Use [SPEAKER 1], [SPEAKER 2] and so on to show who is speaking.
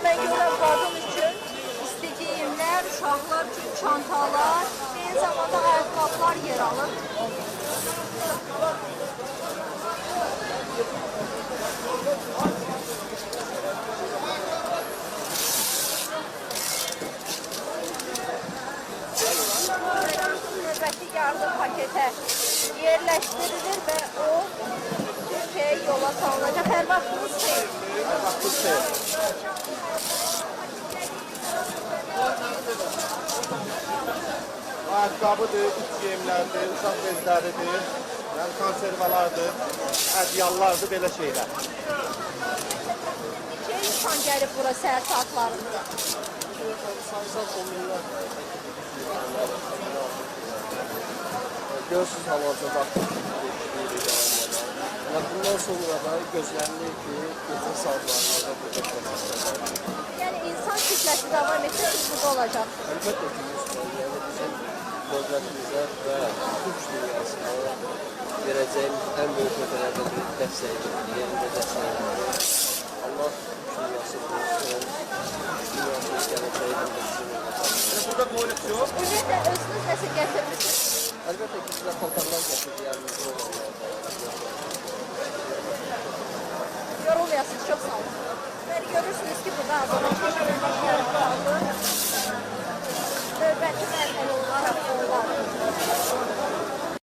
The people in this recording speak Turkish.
[SPEAKER 1] yemək görən qadın üçün isti geyimlər, uşaqlar üçün çantalar, eyni zamanda ayaqqabılar yer alır. Növbəti yardım paketə yerləşdirilir və o Türkiyəyə yola salınacaq. Hər vaxtınız xeyir.
[SPEAKER 2] Ayaqqabıdır, iç geyimlərdir, uşaq bezləridir, yəni konservalardır, ədyallardır, belə şeylər.
[SPEAKER 1] Neçə insan gəlib bura səhər saatlarında?
[SPEAKER 2] Sansan onunla Görsüz hal-hazırda Yəni bundan sonra da gözlənilir ki, gecə saatlarında da burada proseslər
[SPEAKER 1] Yəni insan kütləsi davam etsə siz burada olacaq.
[SPEAKER 2] Əlbəttə ki, Yusuf, yəni bizim dövlətimizə və Türk dünyasına verəcəyim ən böyük ödələrdən biri dəstəyidir, yerində dəstəyidir. Allah Türk dünyası Türk dünyasının gələcəyi də bizim olacaq. Burada koleksiyon?
[SPEAKER 1] Ümumiyyətlə özünüz nəsə gətirmişsiniz?
[SPEAKER 2] Əlbəttə ki, bizə paltarlar gətirdi, yanımızda
[SPEAKER 1] çox sağ olun. Görürsünüz ki, burada Azərbaycan